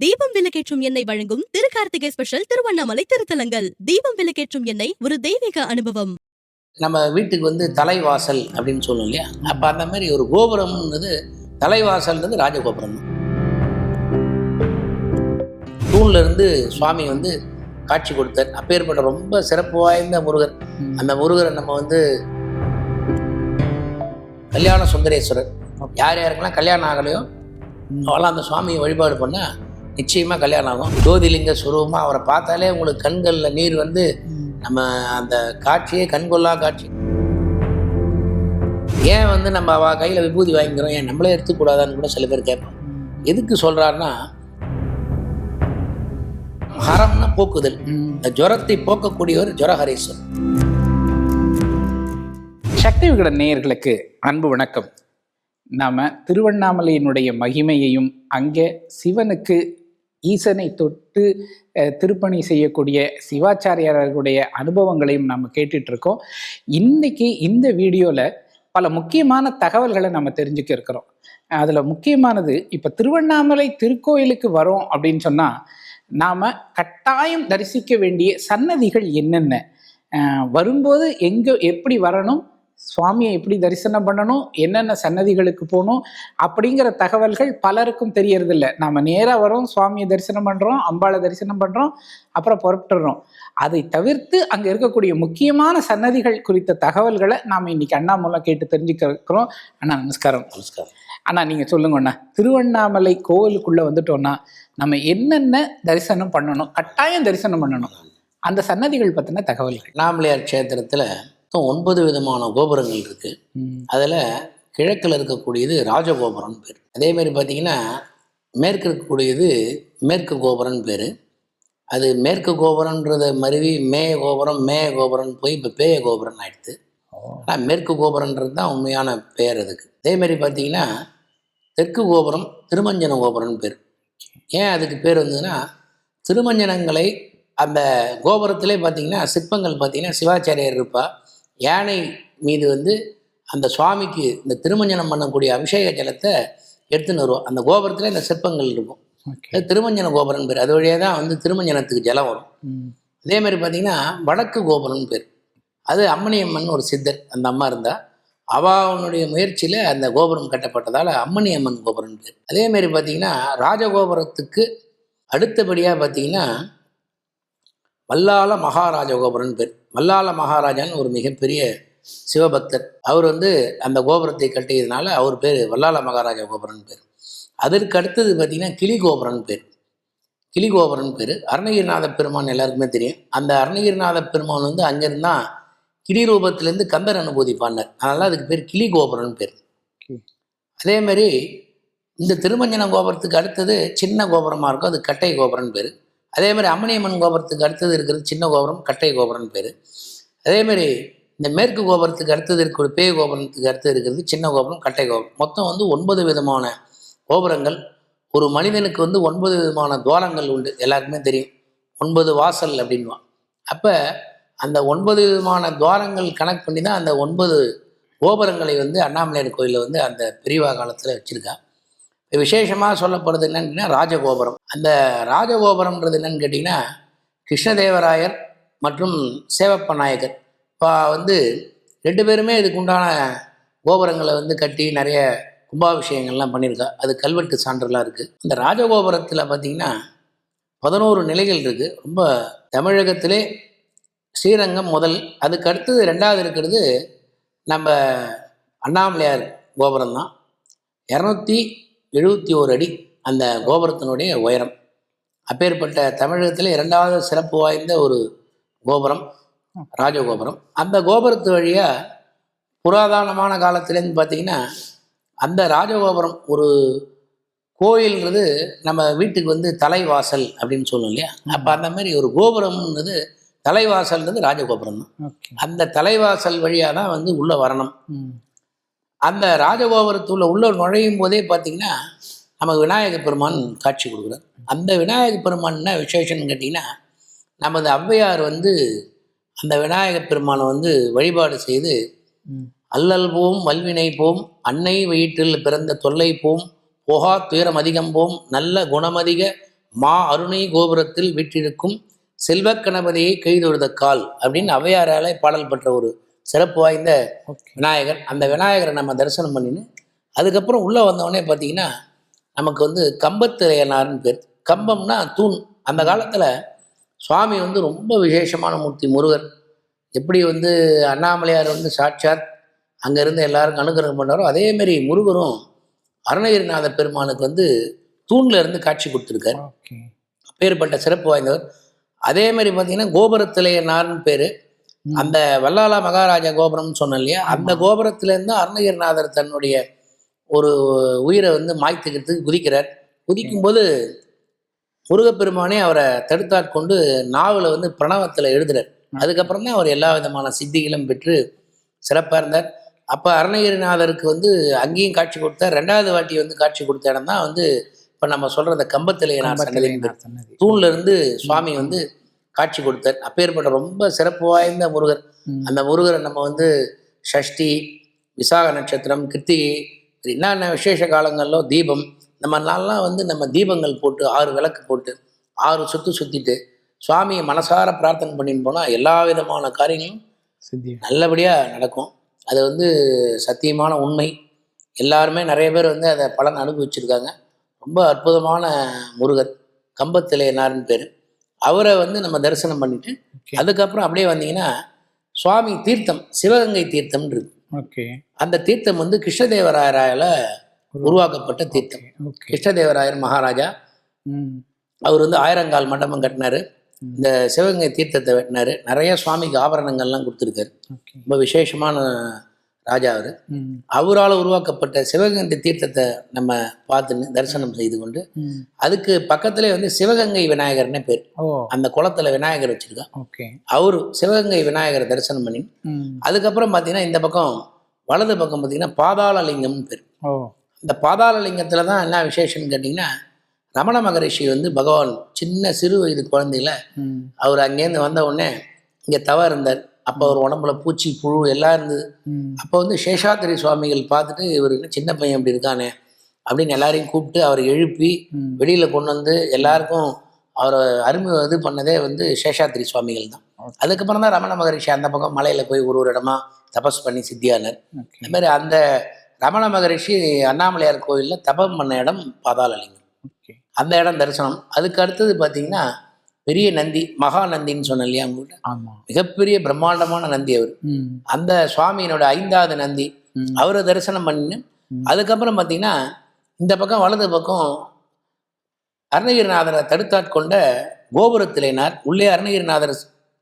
தீபம் விளக்கேற்றும் எண்ணெய் வழங்கும் திருக்கார்த்திகை ஸ்பெஷல் திருவண்ணாமலை திருத்தலங்கள். தீபம் விளக்கேற்றும் எண்ணெய் ஒரு தெய்வீக அனுபவம். நம்ம வீட்டுக்கு வந்து தலைவாசல் அப்படின்னு சொல்லுவோம் இல்லையா? அப்போ அந்த மாதிரி ஒரு கோபுரம்ன்றது தலைவாசல்ன்றது ராஜகோபுரம் தான். தூண்ல இருந்து சுவாமி வந்து காட்சி கொடுத்தார். அப்பேற்பட்ட ரொம்ப சிறப்பு வாய்ந்த முருகர். அந்த முருகரை நம்ம வந்து கல்யாண சுந்தரேஸ்வரர். யார் யாருக்கெல்லாம் கல்யாணம் ஆகலையோ அவெல்லாம் அந்த சுவாமியை வழிபாடு பண்ணால் நிச்சயமாக கல்யாணம் ஆகும். ஜோதிலிங்க சுரூபமாக அவரை பார்த்தாலே உங்களுக்கு கண்களில் நீர் வந்து நம்ம அந்த காட்சியே கண்கொள்ளா காட்சி. ஏன் வந்து நம்ம அவ கையில் விபூதி வாங்கிக்கிறோம்? ஏன் நம்மளே எடுத்துக்கூடாதான்னு கூட சில பேர் கேட்போம் எதுக்கு சொல்கிறாருன்னா ஹரம்னா போக்குதல். இந்த ஜுரத்தை போக்கக்கூடியவர் ஜுரஹரீஸ்வரர் சக்தி விகட நேயர்களுக்கு அன்பு வணக்கம். நாம் திருவண்ணாமலையினுடைய மகிமையையும் அங்கே சிவனுக்கு ஈசனை தொட்டு திருப்பணி செய்யக்கூடிய சிவாச்சாரியாரர்களுடைய அனுபவங்களையும் நம்ம கேட்டுட்டு இருக்கோம் இன்னைக்கு இந்த வீடியோவில் பல முக்கியமான தகவல்களை நம்ம தெரிஞ்சுக்க இருக்கிறோம். அதில் முக்கியமானது இப்போ திருவண்ணாமலை திருக்கோயிலுக்கு வரோம் அப்படின்னு சொன்னால் நாம் கட்டாயம் தரிசிக்க வேண்டிய சன்னதிகள் என்னென்ன? வரும்போது எங்கே எப்படி வரணும்? சுவாமியை எப்படி தரிசனம் பண்ணணும் என்னென்ன சன்னதிகளுக்கு போகணும் அப்படிங்கிற தகவல்கள் பலருக்கும் தெரியறதில்ல. நாம நேராக வரோம் சுவாமியை தரிசனம் பண்ணுறோம் அம்பாளை தரிசனம் பண்ணுறோம் அப்புறம் புறப்பட்டுறோம். அதை தவிர்த்து அங்கே இருக்கக்கூடிய முக்கியமான சன்னதிகள் குறித்த தகவல்களை நாம் இன்னைக்கு அண்ணா மூலம் கேட்டு தெரிஞ்சுக்க இருக்கிறோம். அண்ணா நமஸ்காரம். நமஸ்காரம். அண்ணா நீங்கள் சொல்லுங்க அண்ணா. திருவண்ணாமலை கோவிலுக்குள்ளே வந்துட்டோம்னா நம்ம என்னென்ன தரிசனம் பண்ணணும் கட்டாயம் தரிசனம் பண்ணணும். அந்த சன்னதிகள் பற்றின தகவல்கள். அண்ணாமலையார் க்ஷேத்திரத்தில் ஒன்பது விதமான கோபுரங்கள் இருக்குது அதில் கிழக்கில் இருக்கக்கூடியது ராஜகோபுரம்னு பேர். அதே மாதிரி பார்த்தீங்கன்னா மேற்கு இருக்கக்கூடியது மேற்கு கோபுரம்னு பேர். அது மேற்கு கோபுரம்ன்றத மருவி மேய கோபுரம் மேய கோபுரம்னு போய் இப்போ பேய கோபுரம் ஆயிடுது. ஆனால் மேற்கு கோபுரன்றது தான் உண்மையான பெயர் அதுக்கு. அதே மாதிரி பார்த்தீங்கன்னா தெற்கு கோபுரம் திருமஞ்சன கோபுரம்னு பேர். ஏன் அதுக்கு பேர் வந்ததுன்னா திருமஞ்சனங்களை அந்த கோபுரத்திலே பார்த்தீங்கன்னா சிற்பங்கள் பார்த்தீங்கன்னா சிவாச்சாரியர் இருப்பா. யானை மீது வந்து அந்த சுவாமிக்கு இந்த திருமஞ்சனம் பண்ணக்கூடிய அபிஷேக ஜலத்தை எடுத்துன்னு வருவோம். அந்த கோபுரத்தில் இந்த சிற்பங்கள் இருக்கும். திருமஞ்சன கோபுரம் பேர். அது வழியாக தான் வந்து திருமஞ்சனத்துக்கு ஜலம் வரும். அதே மாதிரி பார்த்தீங்கன்னா வடக்கு கோபுரம்னு பேர். அது அம்மணியம்மன் ஒரு சித்தர் அந்த அம்மா இருந்தா. அவனுடைய முயற்சியில் அந்த கோபுரம் கட்டப்பட்டதால் அம்மணியம்மன் கோபுரம் பேர். அதே மாதிரி பார்த்தீங்கன்னா ராஜகோபுரத்துக்கு அடுத்தபடியாக பார்த்தீங்கன்னா வல்லால மகாராஜ கோபுரம்னு பேர். வல்லால மகாராஜான்னு ஒரு மிகப்பெரிய சிவபக்தர். அவர் வந்து அந்த கோபுரத்தை கட்டியதுனால அவர் பேர் வல்லால மகாராஜா கோபுரம்னு பேர். அதற்கு அடுத்தது பார்த்தீங்கன்னா கிளி கோபுரம்னு பேர். கிளி கோபுரம்னு பேர். அருணகிரிநாத பெருமான் எல்லாருக்குமே தெரியும். அந்த அருணகிரிநாத பெருமான் வந்து அங்கேருந்தான் கிளி ரூபத்திலேருந்து கந்தர் அனுபூதி பாடினார். அதனால அதுக்கு பேர் கிளி கோபுரம்னு பேர். ஓகே. அதே மாதிரி இந்த திருமஞ்சன கோபுரத்துக்கு அடுத்தது சின்ன கோபுரமாக இருக்கும் அது கட்டை கோபுரம்னு பேர். அதே மாதிரி அம்மணியம்மன் கோபுரத்துக்கு அடுத்தது இருக்கிறது சின்ன கோபுரம் கட்டை கோபுரம்னு பேர். அதே மாதிரி இந்த மேற்கு கோபுரத்துக்கு அடுத்தது இருக்கிற பேய் கோபுரத்துக்கு அடுத்தது இருக்கிறது சின்ன கோபுரம் கட்டை கோபுரம். மொத்தம் வந்து ஒன்பது விதமான கோபுரங்கள். ஒரு மனிதனுக்கு வந்து ஒன்பது விதமான துவாரங்கள் உண்டு. எல்லாருக்குமே தெரியும். ஒன்பது வாசல் அப்படின்வான் அப்போ அந்த ஒன்பது விதமான துவாரங்கள் கணக்கு பண்ணி தான் அந்த ஒன்பது கோபுரங்களை வந்து அண்ணாமலையார் கோயிலில் வந்து அந்த பெரியவா காலத்தில் வச்சுருக்கா. விசேஷமாக சொல்லப்படுறது என்னன்னு கேட்டிங்கன்னா ராஜகோபுரம். அந்த ராஜகோபுரம்ன்றது என்னன்னு கேட்டிங்கன்னா கிருஷ்ணதேவராயர் மற்றும் சேவப்ப நாயகர். இப்போ வந்து ரெண்டு பேருமே இதுக்கு உண்டான கோபுரங்களை வந்து கட்டி நிறைய கும்பாபிஷேகங்கள்லாம் பண்ணியிருக்கா. அது கல்வெட்டு சான்றுலாம் இருக்குது அந்த ராஜகோபுரத்தில் பார்த்திங்கன்னா பதினோரு நிலைகள் இருக்குது ரொம்ப தமிழகத்திலே ஸ்ரீரங்கம் முதல் அதுக்கு அடுத்தது ரெண்டாவது இருக்கிறது நம்ம அண்ணாமலையார் கோபுரம் தான் இரநூத்தி எழுபத்தி ஓரு அடி அந்த கோபுரத்தினுடைய உயரம். அப்பேற்பட்ட தமிழகத்தில் இரண்டாவது சிறப்பு வாய்ந்த ஒரு கோபுரம் ராஜகோபுரம். அந்த கோபுரத்து வழியாக புராதனமான காலத்துலேருந்து பார்த்தீங்கன்னா அந்த ராஜகோபுரம் ஒரு கோயில்ன்றது நம்ம வீட்டுக்கு வந்து தலைவாசல் அப்படின்னு சொல்லுவோம் இல்லையா? அப்போ அந்த மாதிரி ஒரு கோபுரம்ன்றது தலைவாசல்ன்றது ராஜகோபுரம் தான் அந்த தலைவாசல் வழியாக தான் வந்து உள்ளே வரணும். அந்த ராஜகோபுரத்துள்ள உள்ள நுழையும் போதே பார்த்தீங்கன்னா நமக்கு விநாயக பெருமான் காட்சி கொடுக்குறார். அந்த விநாயக பெருமான் என்ன விசேஷம்னு கேட்டிங்கன்னா நமது ஔவையார் வந்து அந்த விநாயக பெருமானை வந்து வழிபாடு செய்து அல்லல் போம் வல்வினை போம் அன்னை வயிற்றில் பிறந்த தொல்லை போம் போகா துயரம் அதிகம் போம் நல்ல குணமதிக மா அருணை கோபுரத்தில் வீற்றிருக்கும் செல்வக் கணபதியை கைதொழுத கால் அப்படின்னு ஔவையாரால பாடல் பெற்ற ஒரு சிறப்பு வாய்ந்த விநாயகர். அந்த விநாயகரை நம்ம தரிசனம் பண்ணின்னு அதுக்கப்புறம் உள்ளே வந்தவொடனே பார்த்தீங்கன்னா நமக்கு வந்து கம்பத்திரையனார்னு பேர். கம்பம்னா தூண். அந்த காலத்தில் சுவாமி வந்து ரொம்ப விசேஷமான மூர்த்தி முருகர் எப்படி வந்து அண்ணாமலையார் வந்து சாட்சாத் அங்கேருந்து எல்லாருக்கும் அனுகிரகம் பண்ணாரோ அதேமாரி முருகரும் அருணகிரிநாத பெருமானுக்கு வந்து தூண்ல இருந்து காட்சி கொடுத்துருக்காரு. அப்பேற்பட்ட சிறப்பு வாய்ந்தவர். அதே மாதிரி பார்த்தீங்கன்னா கோபுரத்திலேயனார்னு பேர். ம். அந்த வல்லாலா மகாராஜா கோபுரம்னு சொன்னேன் இல்லையா? அந்த கோபுரத்திலேருந்து அருணகிரிநாதர் தன்னுடைய ஒரு உயிரை வந்து மாய்த்துக்கிறதுக்கு குதிக்கிறார். குதிக்கும்போது முருகப்பெருமானே அவரை தடுத்தாட்கொண்டு நாவலை வந்து பிரணவத்தில் எழுதுறார். அதுக்கப்புறம் தான் அவர் எல்லா விதமான சித்திகளும் பெற்று சிறப்பாக இருந்தார். அப்போ அருணகிரிநாதருக்கு வந்து அங்கேயும் காட்சி கொடுத்தார். ரெண்டாவது வாட்டி வந்து காட்சி கொடுத்த இடம் தான் வந்து இப்போ நம்ம சொல்கிற அந்த கம்பத்திலேயனார் சன்னதி கம்பத்திலேயனார் சன்னதி. தூண்ல இருந்து சுவாமி வந்து காட்சி கொடுத்தார். அப்பேற்பட்ட ரொம்ப சிறப்பு வாய்ந்த முருகர். அந்த முருகரை நம்ம வந்து ஷஷ்டி விசாக நட்சத்திரம் கிருத்திகை என்னென்ன விசேஷ காலங்களிலோ தீபம் மாதிரி நாள்லாம் வந்து நம்ம தீபங்கள் போட்டு ஆறு விளக்கு போட்டு ஆறு சுற்று சுற்றிட்டு சுவாமியை மனசார பிரார்த்தனை பண்ணின்னு போனால் எல்லா விதமான காரியங்களும் நல்லபடியாக நடக்கும். அது வந்து சத்தியமான உண்மை. எல்லாருமே நிறைய பேர் வந்து அதை பலன் அனுபவிச்சிருக்காங்க. ரொம்ப அற்புதமான முருகர். கம்பத்திலேனார்னு பேர். அவரை வந்து நம்ம தரிசனம் பண்ணிட்டு அதுக்கப்புறம் அப்படியே வந்தீங்கன்னா சுவாமி தீர்த்தம் சிவகங்கை தீர்த்தம்னு இருக்கு. ஓகே அந்த தீர்த்தம் வந்து கிருஷ்ணதேவராயரால உருவாக்கப்பட்ட தீர்த்தம். கிருஷ்ணதேவராயர் மகாராஜா. அவர் வந்து ஆயிரங்கால் மண்டபம் கட்டினாரு. இந்த சிவகங்கை தீர்த்தத்தை வெட்டினாரு. நிறைய சுவாமிக்கு ஆபரணங்கள்லாம் கொடுத்துருக்காரு. ரொம்ப விசேஷமான ராஜா அவர். அவரால் உருவாக்கப்பட்ட சிவகங்கை தீர்த்தத்தை நம்ம பார்த்துன்னு தரிசனம் செய்து கொண்டு அதுக்கு பக்கத்திலே வந்து சிவகங்கை விநாயகர்னே பேர். அந்த குளத்துல விநாயகர் வச்சிருக்கா ஓகே. அவரு சிவகங்கை விநாயகரை தரிசனம் பண்ணி அதுக்கப்புறம் பார்த்தீங்கன்னா இந்த பக்கம் வலது பக்கம் பார்த்தீங்கன்னா பாதாள லிங்கம்னு பேர் இந்த பாதாள லிங்கத்தில் தான் என்ன விசேஷம்னு கேட்டிங்கன்னா ரமண மகரிஷி வந்து பகவான் சின்ன சிறு வயது குழந்தையில அவர் அங்கேருந்து வந்த உடனே இங்கே தவ இருந்தார். அப்போ அவர் உடம்புல பூச்சி புழு எல்லாம் இருந்தது. அப்போ வந்து சேஷாத்திரி சுவாமிகள் பார்த்துட்டு இவர் என்ன சின்ன பையன் இப்படி இருக்கானே அப்படின்னு எல்லாரையும் கூப்பிட்டு அவரை எழுப்பி வெளியில் கொண்டு வந்து எல்லாருக்கும் அவரை அருமை இது பண்ணதே வந்து சேஷாத்திரி சுவாமிகள் தான். அதுக்கப்புறம் தான் ரமண மகரிஷி அந்த பக்கம் மலையில் போய் ஒரு ஒரு இடமா தபஸ் பண்ணி சித்தியானார். இந்த மாதிரி அந்த ரமண மகரிஷி அண்ணாமலையார் கோயிலில் தபம் பண்ண இடம் பாதாளலிங்கம். அந்த இடம் தரிசனம். அதுக்கு அடுத்தது பார்த்தீங்கன்னா பெரிய நந்தி மகா நந்தின்னு சொன்னேன் இல்லையா உங்கள்கிட்ட ஆமாம் மிகப்பெரிய பிரம்மாண்டமான நந்தி அவர். அந்த சுவாமியினோட ஐந்தாவது நந்தி அவரை தரிசனம் பண்ணி. அதுக்கப்புறம் பார்த்தீங்கன்னா இந்த பக்கம் வலது பக்கம் அருணகிரிநாதரை தடுத்தாட்கொண்ட கோபுரத்திலேனார் உள்ளே அருணகிரிநாதர்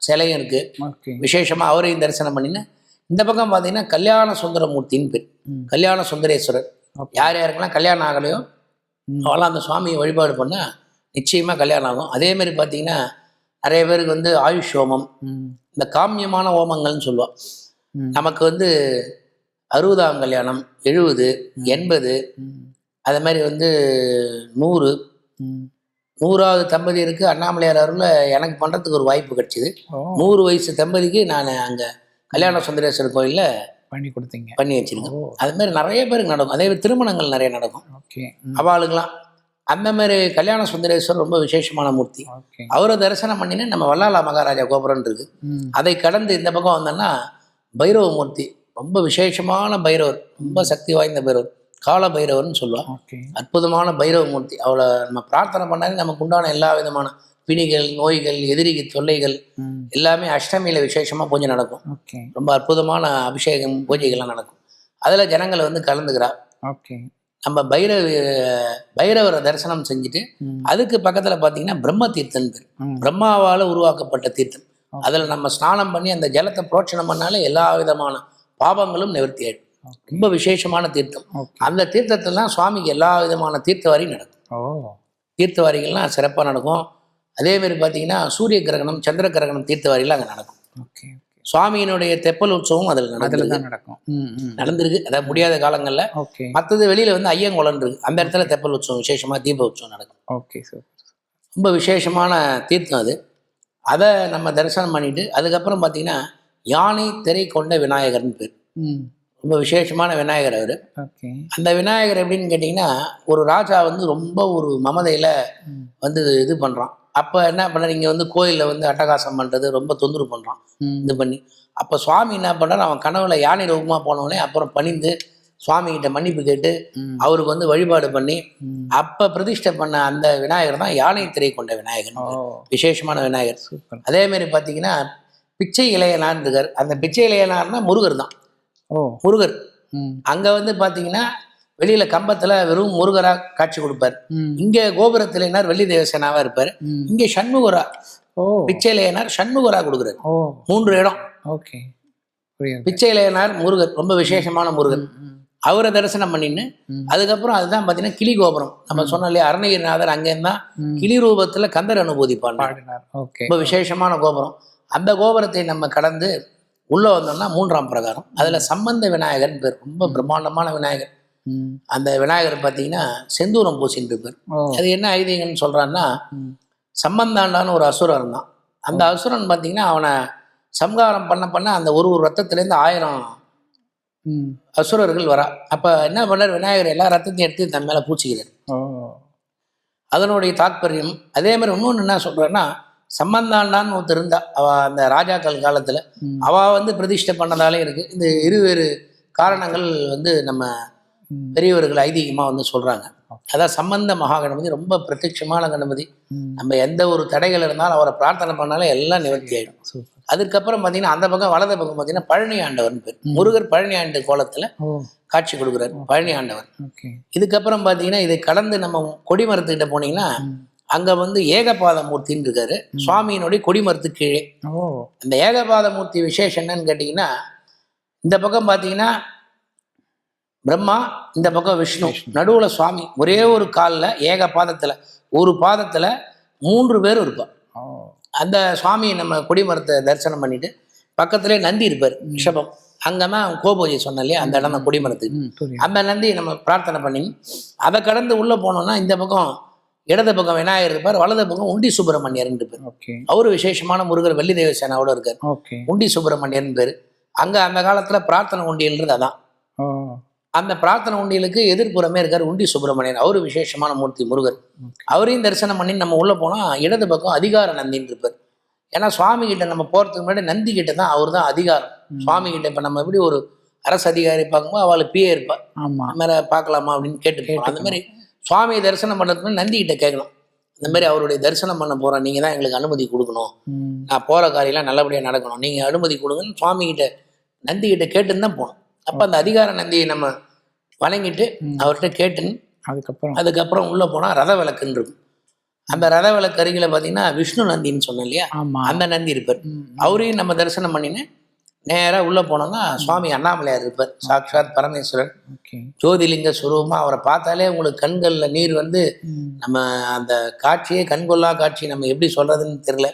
சிலையும் இருக்கு. ஓகே. விசேஷமா அவரையும் தரிசனம் பண்ணின்னு இந்த பக்கம் பார்த்தீங்கன்னா கல்யாண சுந்தரமூர்த்தின்னு பேர். கல்யாண சுந்தரேஸ்வரர். யார் யாருக்கெல்லாம் கல்யாணம் ஆகலையோ அவெல்லாம் அந்த சுவாமியை வழிபாடு பண்ணால் நிச்சயமாக கல்யாணம் ஆகும். அதே மாதிரி பார்த்தீங்கன்னா நிறைய பேருக்கு வந்து ஆயுஷ் ஹோமம் இந்த காமியமான ஹோமங்கள்னு சொல்லுவோம் நமக்கு வந்து அறுபதாம் கல்யாணம் எழுபது எண்பது அது மாதிரி வந்து நூறு. நூறாவது தம்பதியருக்கு அண்ணாமலையார் அருள்ல எனக்கு பண்ணுறதுக்கு ஒரு வாய்ப்பு கிடைச்சிது. நூறு வயசு தம்பதிக்கு நான் அங்கே கல்யாண சுந்தரேஸ்வரர் கோயிலில் பண்ணி கொடுத்தீங்க. பண்ணி வச்சிருக்கேன் ஓ. அது மாதிரி நிறைய பேருக்கு நடக்கும். அதே மாதிரி திருமணங்கள் நிறைய நடக்கும். ஓகே. ம். அவளுக்கெல்லாம் அந்த மாதிரி கல்யாண சுந்தரேஸ்வரர் ரொம்ப விசேஷமான மூர்த்தி. அவரை தரிசனம் பண்ணினா நம்ம வல்லாலா மகாராஜா கோபுரம் இருக்கு. அதை கடந்து இந்த பக்கம் வந்தோன்னா பைரவமூர்த்தி ரொம்ப விசேஷமான பைரவர் ரொம்ப சக்தி வாய்ந்த பைரவர் கால பைரவர்னு சொல்லுவாள் அற்புதமான பைரவமூர்த்தி அவளை நம்ம பிரார்த்தனை பண்ணாலே நமக்கு உண்டான எல்லா விதமான பிணிகள் நோய்கள் எதிரிகள் தொல்லைகள் எல்லாமே அஷ்டமியில் விசேஷமாக பூஜை நடக்கும். ரொம்ப அற்புதமான அபிஷேகம் பூஜைகள்லாம் நடக்கும். அதில் ஜனங்கள் வந்து கலந்துக்கிறா. ஓகே. நம்ம பைரவ பைரவரை தரிசனம் செஞ்சுட்டு அதுக்கு பக்கத்தில் பார்த்தீங்கன்னா பிரம்ம தீர்த்தம் பேர் பிரம்மாவால் உருவாக்கப்பட்ட தீர்த்தம். அதில் நம்ம ஸ்நானம் பண்ணி அந்த ஜலத்தை புரோட்சணம் பண்ணாலே எல்லா விதமான பாவங்களும் நிவர்த்தி ஆயிடும். ரொம்ப விசேஷமான தீர்த்தம். அந்த தீர்த்தத்திலாம் சுவாமிக்கு எல்லா விதமான தீர்த்தவாரி நடக்கும். தீர்த்தவாரிகள்லாம் சிறப்பாக நடக்கும். அதே மாதிரி பார்த்தீங்கன்னா சூரிய கிரகணம் சந்திர கிரகணம் தீர்த்தவாரிலாம் அங்கே நடக்கும். ஓகே. சுவாமியினுடைய தெப்பல் உற்சவம் அதில் அதில் தான் நடக்கும். நடந்திருக்கு. அதாவது முடியாத காலங்களில். ஓகே. மற்றது வெளியில் வந்து ஐயங்குளம் இருக்கு. அந்த இடத்துல தெப்பல் உற்சவம் விசேஷமாக தீப உற்சவம் நடக்கும் ஓகே சார் ரொம்ப விசேஷமான தீர்த்தம் அது. அதை நம்ம தரிசனம் பண்ணிட்டு அதுக்கப்புறம் பார்த்தீங்கன்னா யானை திரை கொண்ட விநாயகர்னு பேர். ம். ரொம்ப விசேஷமான விநாயகர் அவர். அந்த விநாயகர் எப்படின்னு கேட்டிங்கன்னா ஒரு ராஜா வந்து ரொம்ப ஒரு மமதையில். வந்து இது பண்ணுறான் அப்போ என்ன பண்ண இங்கே வந்து கோயிலில் வந்து அட்டகாசம் பண்ணுறது ரொம்ப தொந்தரவு பண்ணுறான். இது பண்ணி. அப்போ சுவாமி என்ன பண்ணுறாரு அவன் கனவுல யானை ரூபமாக போனவொடனே அப்புறம் பணிந்து சுவாமி கிட்ட மன்னிப்பு கேட்டு. அவருக்கு வந்து வழிபாடு பண்ணி. அப்போ பிரதிஷ்டை பண்ண அந்த விநாயகர் தான் யானை திரை கொண்ட விநாயகர். விசேஷமான விநாயகர். சூப்பர். அதே மாதிரி பார்த்தீங்கன்னா பிச்சை இளையனார் இருக்கார். அந்த பிச்சை இளையனார்னா முருகர் தான். முருகர். அங்கே வந்து பார்த்தீங்கன்னா வெளியில் கம்பத்தில் வெறும் முருகராக காட்சி கொடுப்பார். இங்கே கோபுரத்திலேனார் வெள்ளி தேவசேனாவாக இருப்பார். இங்கே சண்முகரா ஓ. பிச்சையிலையனார் சண்முகரா கொடுக்குறாரு. மூன்று இடம். ஓகே. புரியுது. பிச்சையிலையனார் முருகர் ரொம்ப விசேஷமான முருகர். ம். அவரை தரிசனம் பண்ணின்னு. அதுக்கப்புறம் அதுதான் பார்த்தீங்கன்னா கிளி கோபுரம். நம்ம சொன்னோம் இல்லையா அருணகிரிநாதர் அங்கேருந்து தான் ம். கிளி ரூபத்தில் கந்தர் அனுபூதி பாடினார். பாடினார். ஓகே. ரொம்ப விசேஷமான கோபுரம். அந்த கோபுரத்தை நம்ம கடந்து உள்ளே வந்தோம்னா மூன்றாம் பிரகாரம். அதில் சம்பந்த விநாயகர்னு பேர் ரொம்ப பிரம்மாண்டமான விநாயகர். அந்த விநாயகர் பார்த்தீங்கன்னா செந்தூரம் பூசின்னு இருப்பார் அது என்ன ஐதீகம்னு சொல்கிறான்னா. சம்பந்தாண்டான்னு ஒரு அசுரன் இருந்தான். அந்த அசுரன் பார்த்தீங்கன்னா அவனை சம்ஹாரம் பண்ண பண்ண அந்த ஒரு ஒரு ரத்தத்துலேருந்து ஆயிரம். அசுரர்கள் வரா. அப்போ என்ன பண்ணார்? விநாயகர் எல்லா ரத்தத்தையும் எடுத்து தன் மேலே பூச்சிக்கிறார் அதனுடைய தாத்பரியம். அதே மாதிரி இன்னொன்று என்ன சொல்கிறேன்னா சம்பந்தாண்டான்னு ஒருத்தர் இருந்தா அவ அந்த ராஜாக்கள் காலத்தில் ம். அவ வந்து பிரதிஷ்டை பண்ணதாலே இருக்கு. இந்த இருவேறு காரணங்கள் வந்து நம்ம. பெரியவர்கள் ஐதீகமாக வந்து சொல்கிறாங்க அதான் சம்பந்த மகா கணபதி ரொம்ப பிரத்யட்சமான கணபதி. நம்ம எந்த ஒரு தடைகள் இருந்தாலும் அவரை பிரார்த்தனை பண்ணாலே எல்லாம் நிவர்த்தி ஆகிடும் அதுக்கப்புறம் பார்த்தீங்கன்னா அந்த பக்கம் வலது பக்கம் பார்த்தீங்கன்னா பழனி ஆண்டவர்னு பேர். முருகர் பழனி ஆண்டு கோலத்தில் காட்சி கொடுக்குறாரு பழனி ஆண்டவர். இதுக்கப்புறம் பார்த்தீங்கன்னா இதை கடந்து நம்ம கொடிமரத்துக்கிட்ட போனீங்கன்னா. அங்கே வந்து ஏகபாத மூர்த்தின்னு இருக்காரு சுவாமியினுடைய கொடிமரத்து கீழே. அந்த ஏகபாத மூர்த்தி விசேஷம் என்னன்னு கேட்டிங்கன்னா இந்த பக்கம் பார்த்தீங்கன்னா பிரம்மா இந்த பக்கம் விஷ்ணு. நடுவில் சுவாமி. ஒரே ஒரு காலில் ஏக பாதத்தில். ஒரு பாதத்தில் மூன்று பேர் இருப்பார் அந்த சுவாமியை நம்ம கொடிமரத்தை தரிசனம் பண்ணிட்டு பக்கத்திலே நந்தி இருப்பார் ரிஷபம். அங்கே தான் கோபூஜை இல்லையா? அந்த இடம் தான் கொடிமரத்துக்கு. அந்த நந்தி நம்ம பிரார்த்தனை பண்ணி அதை கடந்து உள்ளே போனோம்னா இந்த பக்கம் இடது பக்கம் விநாயகர் இருப்பார் வலது பக்கம் உண்டி சுப்பிரமணியர்னு இருப்பார். ஓகே. அவரு விசேஷமான முருகர் வெள்ளி தேவசேனாவோட இருக்கார். உண்டி சுப்பிரமணியன் பேர். அங்கே அந்த காலத்தில் பிரார்த்தனை உண்டியல்ன்றது அதான். அந்த பிரார்த்தனை உண்டியலுக்கு எதிர்ப்புறமே இருக்கார் உண்டி சுப்பிரமணியன். அவரு விசேஷமான மூர்த்தி முருகர். அவரையும் தரிசனம் பண்ணி நம்ம உள்ளே போனால் இடது பக்கம் அதிகார நந்தின்னு இருப்பார். ஏன்னா சுவாமி கிட்ட நம்ம போகிறதுக்கு முன்னாடி நந்தி கிட்ட தான் அவர் தான் அதிகாரம். சுவாமி கிட்ட இப்போ நம்ம எப்படி ஒரு அரசு அதிகாரி பார்க்கும்போது அவளுக்கு பிஏ இருப்பா. ஆமா. அந்த மாதிரி பார்க்கலாமா அப்படின்னு கேட்டு அந்த மாதிரி சுவாமியை தரிசனம் பண்ணுறதுக்கு நந்தி கிட்ட கேட்கணும் இந்த மாதிரி அவருடைய தரிசனம் பண்ண போகிறோம் நீங்கள் தான் எங்களுக்கு அனுமதி கொடுக்கணும். நான் போகிற காரியெல்லாம் நல்லபடியாக நடக்கணும். நீங்கள் அனுமதி கொடுங்கன்னு சுவாமி கிட்ட நந்தி கிட்ட கேட்டுன்னு தான் போகணும் அப்போ அந்த அதிகார நந்தியை நம்ம வணங்கிட்டு அவர்கிட்ட கேட்டுன்னு அதுக்கப்புறம். அதுக்கப்புறம் உள்ளே போனால் ரத விளக்குன்னு இருக்கும். அந்த ரத விளக்கு அருகில் பார்த்தீங்கன்னா விஷ்ணு நந்தின்னு சொன்னேன் இல்லையா? அந்த நந்தி இருப்பார். அவரையும் நம்ம தரிசனம் பண்ணின்னு நேராக உள்ளே போனோம்னா சுவாமி அண்ணாமலையார் இருப்பார். சாக்ஷாத் பரமேஸ்வரர். ஓகே. ஜோதிலிங்க சுரூபமாக அவரை பார்த்தாலே உங்களுக்கு கண்களில் நீர் வந்து நம்ம அந்த காட்சியே கண்கொள்ளா காட்சி நம்ம எப்படி சொல்கிறதுன்னு தெரில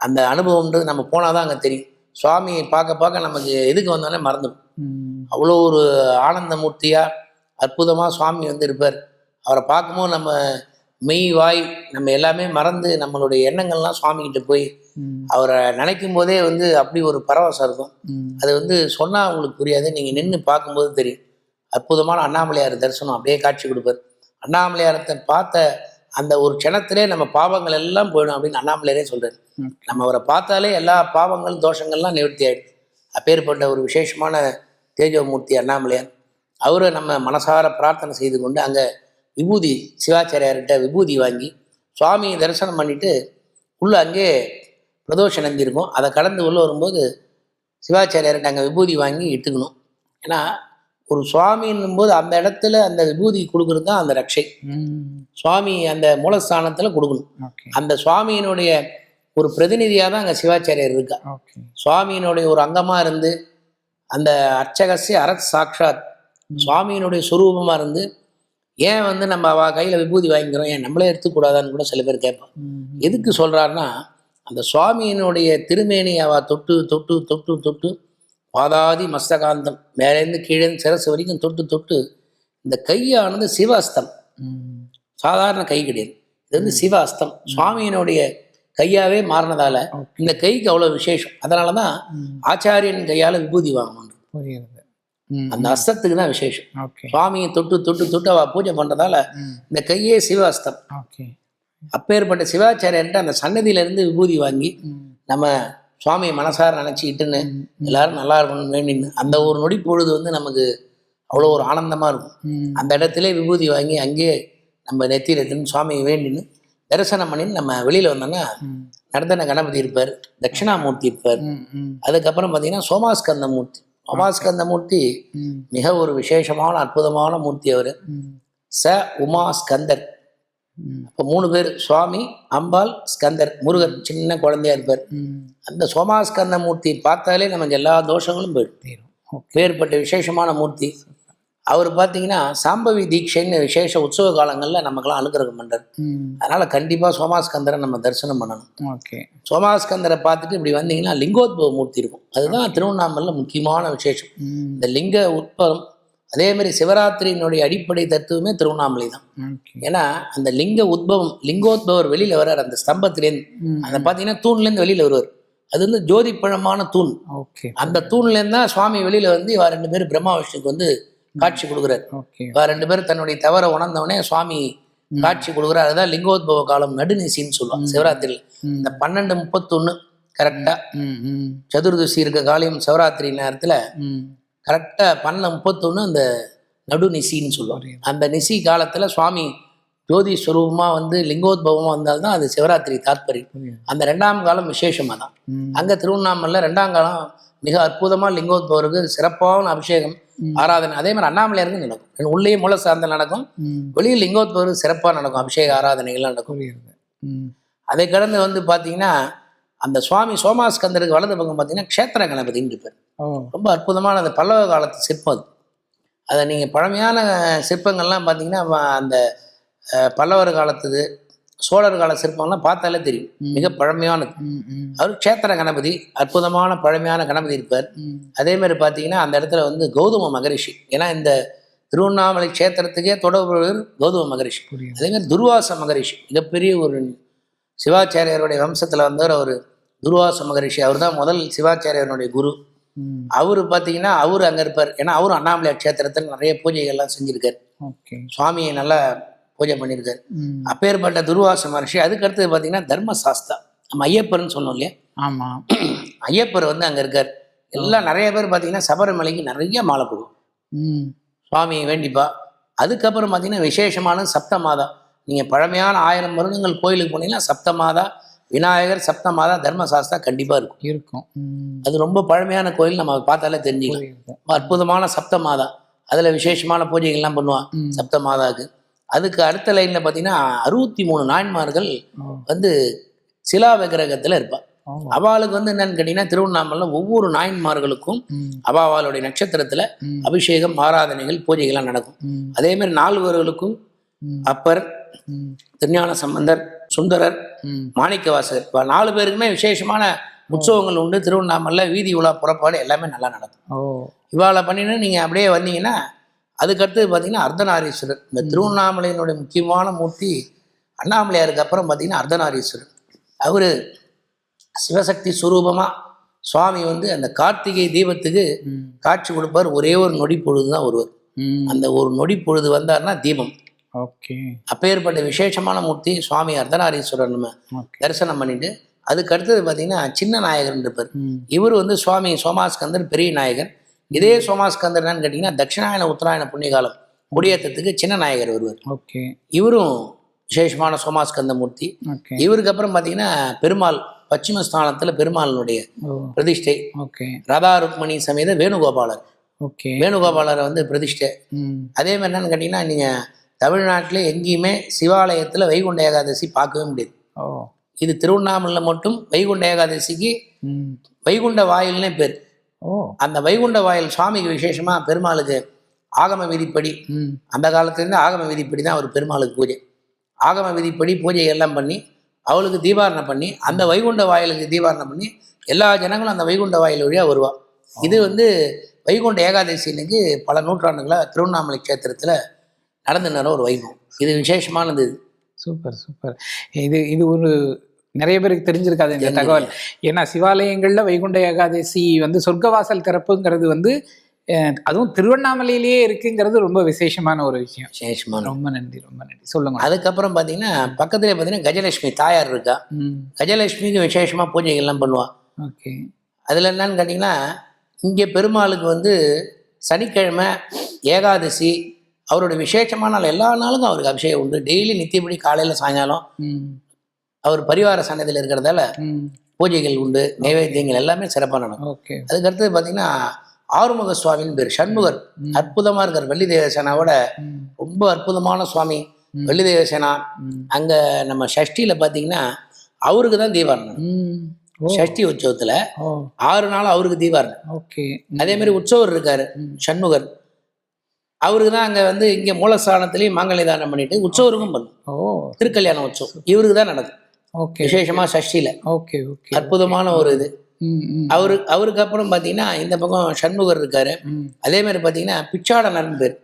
அந்த அனுபவம்ன்றது நம்ம போனால் தான் அங்கே தெரியும். சுவாமியை பார்க்க பார்க்க நமக்கு எதுக்கு வந்தோடனே மறந்துடும். அவ்வளோ ஒரு ஆனந்த மூர்த்தியாக அற்புதமாக சுவாமி வந்து இருப்பார் அவரை பார்க்கும்போது நம்ம மெய் வாய் நம்ம எல்லாமே மறந்து நம்மளுடைய எண்ணங்கள்லாம் சுவாமிகிட்ட போய் அவரை நினைக்கும் போதே வந்து அப்படி ஒரு பரவசம் இருக்கும். அது வந்து சொன்னால் உங்களுக்கு புரியாது. நீங்கள் நின்று பார்க்கும்போது தெரியும். அற்புதமான அண்ணாமலையார் தரிசனம் அப்படியே காட்சி கொடுப்பார். அண்ணாமலையாரத்தை பார்த்த அந்த ஒரு க்ஷணத்திலே நம்ம பாவங்கள் எல்லாம் போயிடும் அப்படின்னு அண்ணாமலையாரே சொல்றாரு. நம்ம அவரை பார்த்தாலே எல்லா பாவங்கள் தோஷங்கள்லாம் நிவர்த்தி ஆயிடுது அப்பேற்பட்ட ஒரு விசேஷமான தேஜோமூர்த்தி அண்ணாமலையார் அவரை நம்ம மனசார பிரார்த்தனை செய்து கொண்டு அங்கே விபூதி சிவாச்சாரியார்கிட்ட விபூதி வாங்கி சுவாமியை தரிசனம் பண்ணிட்டு உள்ளே அங்கே பிரதோஷ நந்தி இருக்கும் அதை கடந்து உள்ளே வரும்போது சிவாச்சாரியார்கிட்ட அங்கே விபூதி வாங்கி இட்டுக்கணும். ஏன்னா ஒரு சுவாமின்னும் போது அந்த இடத்துல அந்த விபூதி கொடுக்கறது தான் அந்த ரக்ஷை. சுவாமி அந்த மூலஸ்தானத்தில் கொடுக்கணும். அந்த சுவாமியினுடைய ஒரு பிரதிநிதியாக தான் அங்கே சிவாச்சாரியார் இருக்கா. சுவாமியினுடைய ஒரு அங்கமாக இருந்து அந்த அர்ச்சகசிய அரத் சாக்ஷாத் சுவாமியினுடைய சுரூபமாக இருந்து ஏன் வந்து நம்ம அவ கையில் விபூதி வாங்கிக்கிறோம்? ஏன் நம்மளே எடுத்துக்கூடாதான்னு கூட சில பேர் கேட்பான் ம் எதுக்கு சொல்கிறாருன்னா அந்த சுவாமியினுடைய திருமேனி அவ தொட்டு தொட்டு தொட்டு தொட்டு பாதாதி மஸ்தகாந்தம். மேலேருந்து கீழேருந்து சிரசு வரைக்கும் தொட்டு தொட்டு இந்த கையானது சிவாஸ்தம் சாதாரண கை கிடையாது. இது வந்து சிவாஸ்தம் சுவாமியினுடைய கையாவே மாறினதால இந்த கைக்கு அவ்வளோ விசேஷம். அதனால தான் ஆச்சாரியன் கையால் விபூதி வாங்கணும். அந்த அஸ்தத்துக்கு தான் விசேஷம். சுவாமியை தொட்டு தொட்டு தொட்டு அவ பூஜை பண்றதால இந்த கையே சிவாஸ்தம் அப்பேற்பட்ட சிவாச்சாரியர்கிட்ட அந்த சன்னதியில இருந்து விபூதி வாங்கி நம்ம சுவாமியை மனசார நினச்சிக்கிட்டுன்னு எல்லாரும் நல்லா இருக்கணும்னு வேண்டின்னு. அந்த ஒரு நொடி பொழுது வந்து நமக்கு அவ்வளோ ஒரு ஆனந்தமா இருக்கும். அந்த இடத்துல விபூதி வாங்கி அங்கேயே நம்ம நெத்தியில எடுத்துன்னு சுவாமியை வேண்டின்னு தரிசனம் பண்ணி நம்ம வெளியில வந்தோம்னா நர்தன கணபதி இருப்பார் தட்சிணாமூர்த்தி இருப்பார். அதுக்கப்புறம் பார்த்தீங்கன்னா சோமாஸ்கந்த மூர்த்தி. சோமாஸ்கந்த மூர்த்தி மிக ஒரு விசேஷமான அற்புதமான மூர்த்தி அவர். ச உமா ஸ்கந்தர் ம், இப்போ மூணு பேர் சுவாமி அம்பாள் ஸ்கந்தர் முருகன் சின்ன குழந்தையா இருப்பார். அந்த சோமாஸ்கந்த மூர்த்தி பார்த்தாலே நமக்கு எல்லா தோஷங்களும் போயிடும். பேர்பட்ட விசேஷமான மூர்த்தி. அவர் பார்த்தீங்கன்னா சாம்பவி தீட்சைன்னு விசேஷ உற்சவ காலங்களில் நமக்கெல்லாம் அனுகிரகம் பண்ணுறார் அதனால் கண்டிப்பாக சோமாஸ்கந்தரை நம்ம தரிசனம் பண்ணணும். ஓகே. சோமாஸ்கந்தரை பார்த்துட்டு இப்படி வந்தீங்கன்னா லிங்கோத்பவ மூர்த்தி இருக்கும். அதுதான் திருவண்ணாமலையில் முக்கியமான விசேஷம். இந்த லிங்க உட்பவம் அதே மாதிரி சிவராத்திரியினுடைய அடிப்படை தத்துவமே திருவண்ணாமலை தான். ஏன்னா அந்த லிங்க உத்பவம் லிங்கோத்பவர் வெளியில் வர்றார் அந்த ஸ்தம்பத்திலேருந்து ம், அந்த பார்த்தீங்கன்னா தூண்லேருந்து வெளியில் வருவார். அது வந்து ஜோதிப்பழமான தூண். அந்த தூண்லேருந்து தான் சுவாமி வெளியில் வந்து இவா ரெண்டு பேரும் பிரம்மா விஷ்ணுக்கு வந்து காட்சி கொடுக்குறாரு. இவா ரெண்டு பேரும் தன்னுடைய தவறை உணர்ந்தவனே சுவாமி காட்சி கொடுக்குறாரு. அதுதான் லிங்கோத்பவ காலம் நடுநிசின்னு சொல்லுவாங்க. சிவராத்திரியில் இந்த பன்னெண்டு முப்பத்தொன்று கரெக்டாக ம், ம், சதுர்தசி இருக்க காலையும் சிவராத்திரி நேரத்தில் கரெக்டாக பன்னெண்டு முப்பத்தொன்று அந்த நடுநிசின்னு சொல்லுவாங்க. புரியுது. அந்த நிசி காலத்தில் சுவாமி ஜோதி ஸ்வரூபமாக வந்து லிங்கோத்பவமாக வந்தால்தான் அது சிவராத்திரி தாத்பரியம். அந்த ரெண்டாம் காலம் விசேஷமாக தான் அங்கே திருவண்ணாமலையில் ரெண்டாம் காலம் மிக அற்புதமாக லிங்கோத்பவருக்கு சிறப்பான அபிஷேகம். ஆராதனை அதே மாதிரி அண்ணாமலையாருக்கு நடக்கும். உள்ளே மூல சார்ந்த நடக்கும். வெளியில் லிங்கோத்பவருக்கு சிறப்பாக நடக்கும். அபிஷேக ஆராதனைகள்லாம் நடக்கும். அதை கடந்து வந்து பார்த்தீங்கன்னா அந்த சுவாமி சோமாஸ்கந்தருக்கு வலது பக்கம் பார்த்தீங்கன்னா க்ஷேத்திர கணபதின்னு ஓ. ரொம்ப அற்புதமான அந்த பல்லவ காலத்து சிற்பம் அது. அதை நீங்கள் பழமையான சிற்பங்கள்லாம் பார்த்தீங்கன்னா அந்த பல்லவர் காலத்துது சோழர் கால சிற்பங்கள்லாம் பார்த்தாலே தெரியும். மிக பழமையானது. அவர் க்ஷேத்திர கணபதி அற்புதமான பழமையான கணபதி இருப்பார். அதே மாதிரி பார்த்தீங்கன்னா அந்த இடத்துல வந்து கௌதம மகரிஷி. ஏன்னா இந்த திருவண்ணாமலை க்ஷேத்திரத்துக்கே தொடர்புடையவர் கௌதம மகரிஷி. அதே மாதிரி துர்வாச மகரிஷி மிகப்பெரிய ஒரு சிவாச்சாரியருடைய வம்சத்தில் வந்தவர் அவர். துர்வாச மகரிஷி அவர் தான் முதல் சிவாச்சாரியருடைய குரு. அவர் பார்த்தீங்கன்னா அவர் அங்கே இருப்பார். ஏன்னா அவரும் அண்ணாமலை க்ஷேத்திரத்தில் நிறைய பூஜைகள்லாம் செஞ்சுருக்கார். ஓகே. சுவாமியை நல்லா பூஜை பண்ணியிருக்கார் அப்பேற்பட்ட துர்வாச மகரிஷி அதுக்கு அடுத்தது பார்த்தீங்கன்னா தர்மசாஸ்தா. நம்ம ஐயப்பர்னு சொன்னோம் இல்லையா? ஆமா. ஐயப்பர் வந்து அங்கே இருக்கார். எல்லாம் நிறைய பேர் பார்த்தீங்கன்னா சபரிமலைக்கு நிறைய மாலை போடுவோம் சுவாமியை வேண்டிப்பா. அதுக்கப்புறம் பார்த்தீங்கன்னா விசேஷமான சப்தமாதா நீங்கள் பழமையான ஆயிரம் வருடங்கள் கோயிலுக்கு போனீங்கன்னா சப்தமாதா விநாயகர் சப்தமாதா தர்மசாஸ்தா கண்டிப்பாக இருக்கும். இருக்கும். அது ரொம்ப பழமையான கோயில் நம்ம பார்த்தாலே தெரிஞ்சுக்கலாம். அற்புதமான சப்தமாதா. அதில் விசேஷமான பூஜைகள்லாம் பண்ணுவான் ம், சப்தமாதாக்கு அதுக்கு அடுத்த லைனில் பார்த்தீங்கன்னா அறுபத்தி மூணு நாயன்மார்கள் வந்து சிலா விக்கிரகத்தில் இருப்பாள் அவளுக்கு வந்து என்னன்னு கேட்டிங்கன்னா திருவண்ணாமலையில் ஒவ்வொரு நாயன்மார்களுக்கும் அவாவாளுடைய நட்சத்திரத்தில் அபிஷேகம் ஆராதனைகள் பூஜைகள்லாம் நடக்கும். அதே மாதிரி நால்வர்களுக்கும் அப்பர் திருஞான சம்பந்தர் சுந்தரர் ம், மாணிக்கவாசகர் இப்போ நாலு பேருக்குமே விசேஷமான உற்சவங்கள் உண்டு. திருவண்ணாமலை வீதி உலா புறப்பாடு எல்லாமே நல்லா நடக்கும். இவாளை பண்ணின்னு நீங்கள் அப்படியே வந்தீங்கன்னா அதுக்கடுத்து பார்த்தீங்கன்னா அர்த்தநாரீஸ்வரர். இந்த திருவண்ணாமலையினுடைய முக்கியமான மூர்த்தி அண்ணாமலையாருக்கு அப்புறம் பார்த்தீங்கன்னா அர்த்தநாரீஸ்வரர். அவர் சிவசக்தி சுரூபமாக சுவாமி வந்து அந்த கார்த்திகை தீபத்துக்கு காட்சி கொடுப்பார். ஒரே ஒரு நொடி பொழுது தான் வருவார் ம், அந்த ஒரு நொடி பொழுது வந்தார்னா தீபம். அப்பேற்பட்ட விசேஷமான மூர்த்தி சுவாமி அர்த்தநாரீஸ்வரர் நம்ம ஓகே. தரிசனம் பண்ணிட்டு அதுக்கு அடுத்தது பார்த்தீங்கன்னா சின்ன நாயகர் இருப்பார் இவர் வந்து சுவாமி சோமாஸ்கந்தர் பெரிய நாயகர். இதே சோமாஸ்கந்தர் என்னன்னு கேட்டிங்கன்னா தட்சிணாயன உத்தராயண புண்ணியகாலம் கொடியேற்றத்துக்கு சின்ன நாயகர் வருவார். ஓகே. இவரும் விசேஷமான சோமாஸ்கந்த மூர்த்தி. ஓகே. இவருக்கு அப்புறம் பார்த்தீங்கன்னா பெருமாள் பச்சிம ஸ்தானத்தில் பெருமாளினுடைய பிரதிஷ்டை. ஓகே. ராதா ருக்மணி சமேத வேணுகோபாலர். ஓகே. வேணுகோபாலரை வந்து பிரதிஷ்டை. அதே மாதிரி என்னன்னு கேட்டிங்கன்னா நீங்கள் தமிழ்நாட்டில் எங்கேயுமே சிவாலயத்தில் வைகுண்ட ஏகாதசி பார்க்கவே முடியாது. இது திருவண்ணாமலையில் மட்டும் வைகுண்ட ஏகாதசிக்கு வைகுண்ட வாயில்னே பேர். அந்த வைகுண்ட வாயில் சுவாமிக்கு விசேஷமாக பெருமாளுக்கு ஆகம விதிப்படி அந்த காலத்துலேருந்து ஆகம விதிப்படி தான் அவர் பெருமாளுக்கு பூஜை. ஆகம விதிப்படி பூஜை எல்லாம் பண்ணி அவளுக்கு தீபாரணை பண்ணி அந்த வைகுண்ட வாயிலுக்கு தீபாரணை பண்ணி எல்லா ஜனங்களும் அந்த வைகுண்ட வாயில் வழியாக வருவா. இது வந்து வைகுண்ட ஏகாதசி இன்னைக்கு பல நூற்றாண்டுகளாக திருவண்ணாமலை க்ஷேத்திரத்தில் நடந்து வர ஒரு வைபவம். இது விசேஷமானது. Super super. இது இது ஒரு நிறைய பேருக்கு தெரிஞ்சிருக்காது இந்த தகவல். ஏன்னா சிவாலயங்கள்ல வைகுண்ட ஏகாதசி வந்து சொர்க்கவாசல் திறப்புங்கிறது வந்து அதுவும் திருவண்ணாமலையிலேயே இருக்குங்கிறது ரொம்ப விசேஷமான ஒரு விஷயம். விசேஷமான ரொம்ப நன்றி ரொம்ப நன்றி. சொல்லுங்க. அதுக்கப்புறம் பார்த்தீங்கன்னா பக்கத்துலேயே பார்த்தீங்கன்னா கஜலட்சுமி தாயார் இருக்கா? கஜலட்சுமிக்கு விசேஷமாக பூஜைகள்லாம் பண்ணுவா. ஓகே. அதில் என்னன்னு கேட்டிங்கன்னா இங்கே பெருமாளுக்கு வந்து சனிக்கிழமை ஏகாதசி அவரோட விசேஷமான நாள் எல்லா நாளுக்கும் அவருக்கு அபிஷேகம் உண்டு. டெய்லி நித்தியப்படி காலையில் சாயங்காலம் ம். அவர் பரிவார சன்னதியில் இருக்கிறதால ம். பூஜைகள் உண்டு நைவேத்தியங்கள் எல்லாமே சிறப்பாக நடக்கும் ஓகே. அதுக்கடுத்தது பார்த்தீங்கன்னா ஆறுமுக சுவாமின்னு பேர் சண்முகர். அற்புதமாக இருக்கார் வெள்ளி தேவசேனாவோட ரொம்ப அற்புதமான சுவாமி. வெள்ளி தேவசேனா. அங்கே நம்ம ஷஷ்டியில் பார்த்தீங்கன்னா அவருக்கு தான் தீபாரணம். ஷஷ்டி உற்சவத்தில் ஆறு நாள் அவருக்கு தீபாரணம். ஓகே. அதே மாதிரி உற்சவர் இருக்காரு. சண்முகர். அவருக்கு தான் அங்கே வந்து இங்கே மூலஸ்தானத்துலேயும் மாங்கல்ய தானம் பண்ணிட்டு உற்சவருக்கும் பண்ணும் ஓ. திருக்கல்யாண உற்சவம். இவருக்கு தான் நடக்கும் ஓகே. விசேஷமா சஷ்டியில். Okay okay. அற்புதமான ஒரு இது. அவரு அவருக்கு அப்புறம் பார்த்தீங்கன்னா இந்த பக்கம் சண்முகர் இருக்காரு. அதே மாதிரி பார்த்தீங்கன்னா பிச்சாடனர்னு பேர்.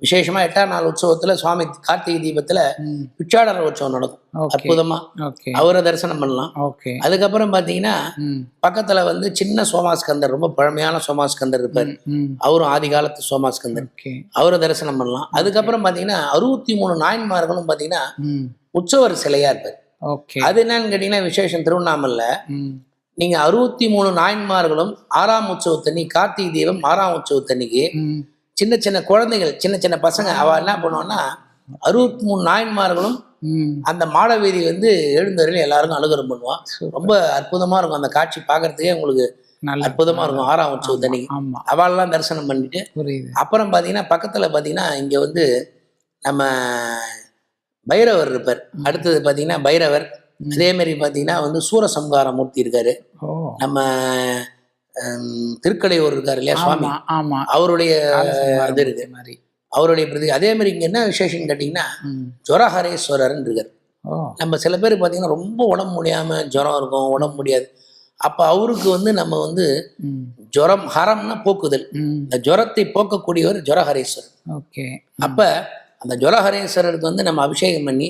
விசேஷமா எட்டாம் நாள் உற்சவத்துல சுவாமி கார்த்திகை தீபத்துல பிச்சாடனர் உற்சவம் நடக்கும். அற்புதமா. அவரை தரிசனம் பண்ணலாம். அதுக்கப்புறம் பார்த்தீங்கன்னா ம். பக்கத்துல வந்து சின்ன சோமாஸ்கந்தர் ரொம்ப பழமையான சோமாஸ்கந்தர் இருப்பார். அவரும் ஆதி காலத்து சோமாஸ்கந்தர் அவரை தரிசனம் பண்ணலாம். அதுக்கப்புறம் பார்த்தீங்கன்னா அறுபத்தி மூணு நாயன்மார்களும் பார்த்தீங்கன்னா ம். உற்சவர் சிலையா இருப்பார். அது என்னன்னு கேட்டீங்கன்னா விசேஷம் திருவண்ணாமலையில் ம் நீங்க அறுபத்தி மூணு நாயன்மார்களும் ஆறாம் உற்சவத்தன்னி கார்த்திகை தீபம் ஆறாம் உற்சவத்தன்னைக்கு சின்ன சின்ன குழந்தைகள் சின்ன சின்ன பசங்க அவ என்ன பண்ணுவான்னா அறுபத்தி மூணு நாயன்மார்களும் அந்த மாட வீதி வந்து எழுந்தவரையில் எல்லாருக்கும் அனுகிரம் பண்ணுவான். ரொம்ப அற்புதமா இருக்கும் அந்த காட்சி பார்க்கறதுக்கே உங்களுக்கு நல்ல அற்புதமா இருக்கும் ஆறாம் உற்சவத்தன்னைக்கு. ஆமா அவளெல்லாம் தரிசனம் பண்ணிட்டு புரியுது. அப்புறம் பார்த்தீங்கன்னா பக்கத்தில் பார்த்தீங்கன்னா இங்கே வந்து நம்ம பைரவர் இருப்பார். அடுத்தது பார்த்தீங்கன்னா பைரவர். அதே மாதிரி பார்த்தீங்கன்னா வந்து சூரசம்ஹார மூர்த்தி இருக்காரு நம்ம திருக்கடையூர் இருக்காரு இல்லையா சுவாமி? ஆமா. அவருடைய இது இருக்கு. மாதிரி. அவருடைய பிரதி அதே மாதிரி இங்கே என்ன விசேஷம்னு கேட்டிங்கன்னா ஜுரஹரேஸ்வரர்னு இருக்கார். நம்ம சில பேர் பார்த்தீங்கன்னா ரொம்ப உடம்பு முடியாமல் ஜுரம் இருக்கும் உடம்பு முடியாது. அப்போ அவருக்கு வந்து நம்ம வந்து ஜுரம் ஹரம்னா போக்குதல். இந்த ஜுரத்தை போக்கக்கூடியவர் ஜுரஹரேஸ்வரர். ஓகே. அப்போ அந்த ஜுரஹரேஸ்வரருக்கு வந்து நம்ம அபிஷேகம் பண்ணி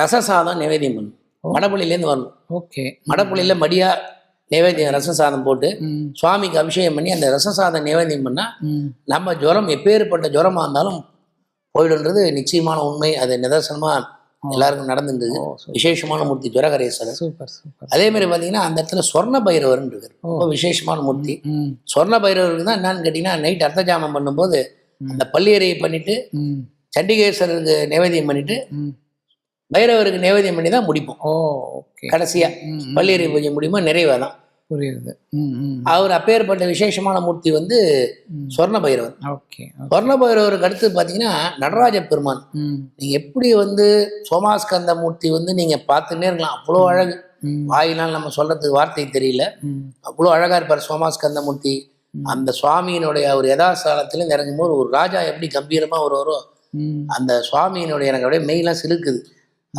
ரசசாதம் நிவேதியம் பண்ணணும் ஓ. மடப்புள்ளிலேருந்து வரணும். ஓகே. மடப்புள்ளியில் மடியா நிவேதியம் ரசசாதம் போட்டு ம். சுவாமிக்கு அபிஷேகம் பண்ணி அந்த ரசசாதம் நிவேதியம் பண்ணால் ம். நம்ம ஜுரம் எப்பேற்பட்ட ஜுரமாக இருந்தாலும் போயிடுன்றது நிச்சயமான உண்மை. அது நிதர்சனமாக எல்லாருக்கும் நடந்துருந்தது விசேஷமான மூர்த்தி ஜுரகரேஸ்வரர். Super super. அதே மாதிரி பார்த்தீங்கன்னா அந்த இடத்துல சொர்ண பைரவர்னு இருக்கார். ரொம்ப விசேஷமான மூர்த்தி. சொர்ண பைரவருக்கு தான் என்னன்னு கேட்டிங்கன்னா நைட் அர்த்தஜாமம் பண்ணும்போது அந்த பள்ளியறையை பண்ணிட்டு சண்டிகேஸ்வரருக்கு நிவேதியம் பண்ணிட்டு பைரவருக்கு நிவேதியம் பண்ணி தான் முடிப்போம். ஓ ஓகே கடைசியா. பள்ளியறை பூஜை முடியுமா நிறைவாக தான் புரியுது. அவர் அப்பேற்பட்ட விசேஷமான மூர்த்தி வந்து. சொர்ண பைரவர் ஓகே. சொர்ண பைரவருக்கு அடுத்து பார்த்தீங்கன்னா நடராஜ பெருமான். ம். நீங்கள் எப்படி வந்து சோமாஸ்கந்த மூர்த்தி வந்து நீங்கள் பார்த்துன்னே இருக்கலாம். அவ்வளோ அழகு. வாயினால் நம்ம சொல்கிறதுக்கு வார்த்தை தெரியல. அவ்வளோ அழகாக இருப்பார் சோமாஸ்கந்த மூர்த்தி. அந்த சுவாமியினுடைய ஒரு யதாஸ்தானத்தில் இறங்கும்போது ஒரு ராஜா எப்படி கம்பீரமாக வருவாரோ அந்த சுவாமியினுடைய எனக்கு அப்படியே மெய்லாம் சிலுக்குது